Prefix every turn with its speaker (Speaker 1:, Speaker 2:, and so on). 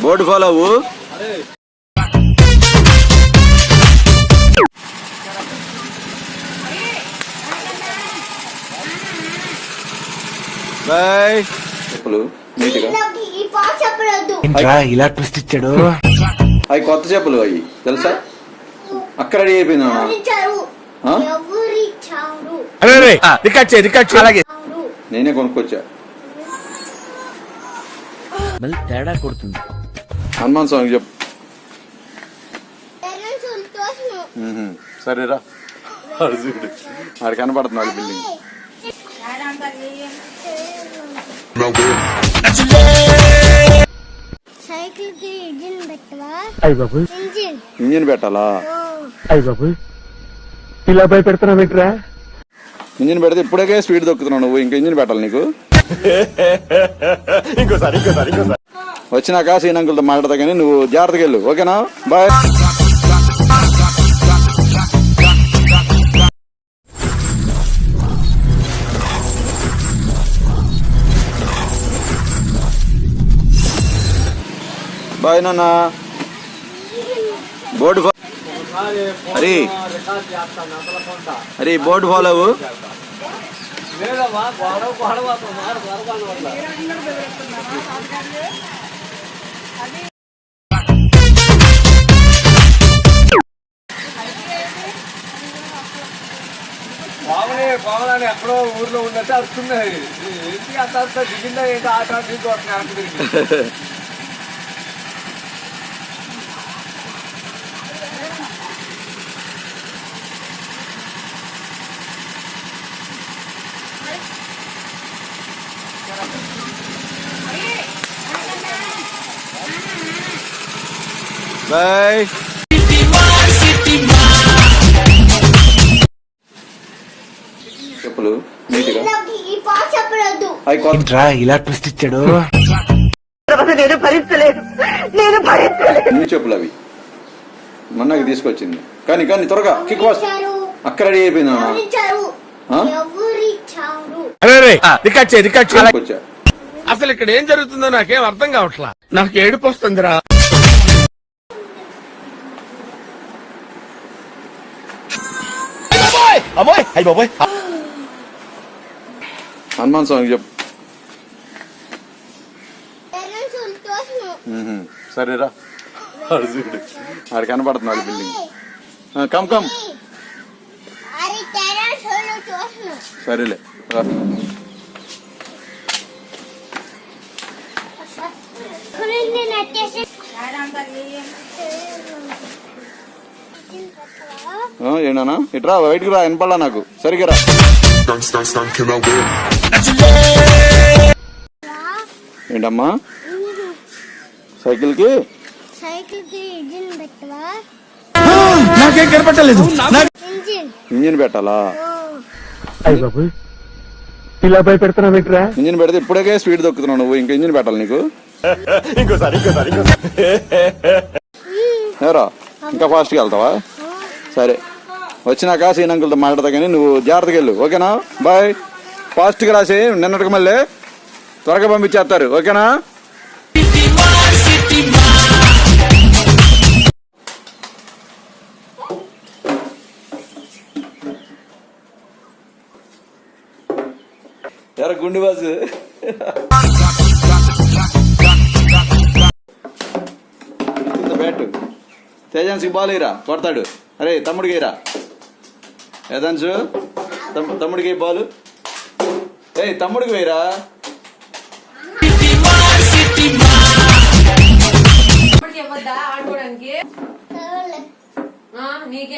Speaker 1: Board follow అవ్వు. Bye. చెప్పులు నీట్గా.
Speaker 2: ఇలా ట్విస్ట్ ఇచ్చాడు?
Speaker 1: అవి కొత్త చెప్పులు అవి తెలుసా? అక్కడ రెడీ అయిపోయిందా
Speaker 3: ఎవరిచ్చారు?
Speaker 1: ఆ?
Speaker 2: మళ్ళీ తేడా కొడుతుంది.
Speaker 1: హనుమాన్ స్వామికి చెప్పు. సరేరా. చూడు ఆడు కనపడుతున్నాడు బిల్డింగ్
Speaker 3: సైకిల్కి ఇంజిన్ పెట్టవా?
Speaker 2: అయ్య బాబు
Speaker 3: ఇంజిన్.
Speaker 1: ఇంజిన్ పెట్టాలా?
Speaker 2: అయ్య బాబు ఇలా భయపెడుతున్నావు ఏంట్రా
Speaker 1: ఇంజిన్ పెడితే ఇప్పుడే స్పీడ్ దొక్కుతున్నావు నువ్వు. ఇంకా ఇంజిన్ పెట్టాలి నీకు. వచ్చినాక సీన్ అంకుల్తో మాట్లాడతా కానీ నువ్వు జాగ్రత్తగా వెళ్ళు ఓకేనా? బాయ్ బాయ్ నాన్న. బోర్డు అరే. అరే బోర్డు ఫాలో అవ్వు
Speaker 4: పావని పావని ఎక్కడో ఊర్లో ఉన్నట్టు అరుస్తున్నాయి. ఇంటికి అంత అంత దిగిందా ఏంటి? ఆట దీంతో వెనక్కి
Speaker 1: బాయ్ చెప్పులు నీట్గా.
Speaker 2: ఇలా ట్విస్ట్ ఇచ్చాడు?
Speaker 1: న్యూ చెప్పులు అవి. మొన్నకి తీసుకొచ్చింది. కానీ కానీ త్వరగా కిక్ వాస్? అక్కడ రెడీ అయిపోయిందా
Speaker 5: అసలు ఇక్కడ ఏం జరుగుతుందో నాకేం అర్థం కావట్లా. నాకు ఏడుపు వస్తుందిరా.
Speaker 2: అబ్బాయ్ అయ్య బాబోయ్
Speaker 1: హనుమాన్ స్వామికి చెప్పు. సరేరా ఆడు చూడు ఆడు కనపడుతున్నాడు బిల్డింగ్ కమ్ కమ్. సరేలే రా. ఏంటన్నా? ఇట్రా బయటికి రా వినపడలా నాకు. సరిగ్గా రా? ఏంటమ్మా? సైకిల్కి?
Speaker 3: సైకిల్కి ఇంజిన్ పెట్టవా?
Speaker 2: నాకేం కనపట్టలేదు.
Speaker 3: ఇంజిన్.
Speaker 1: ఇంజిన్ పెట్టాలా?
Speaker 2: ఇలా భయపెడుతున్నావు ఏంట్రా?
Speaker 1: ఇంజిన్ పెడితే ఇప్పుడే స్పీడ్ దొక్కుతున్నావు నువ్వు. ఇంకా ఇంజిన్ పెట్టాలి నీకు. ఏరా? ఇంకా ఫాస్ట్గా వెళ్తావా? సరే. వచ్చినాక సీన్ అంకుల్తో మాట్లాడతా కానీ నువ్వు జాగ్రత్తగా వెళ్ళు. ఓకేనా? బాయ్ ఫాస్ట్గా రాసి నిన్నటికి మళ్ళీ త్వరగా పంపించేస్తారు. ఓకేనా? ఎరా గుండు బాసు బ్యాట్. తేజాన్స్కి బాల్ వేయరా కొడతాడు. అరే తమ్ముడికి వేయరా ఏదాన్సు తమ్- తమ్ముడికి బాలు. ఏ తమ్ముడికి వేయరా?
Speaker 6: నీకే.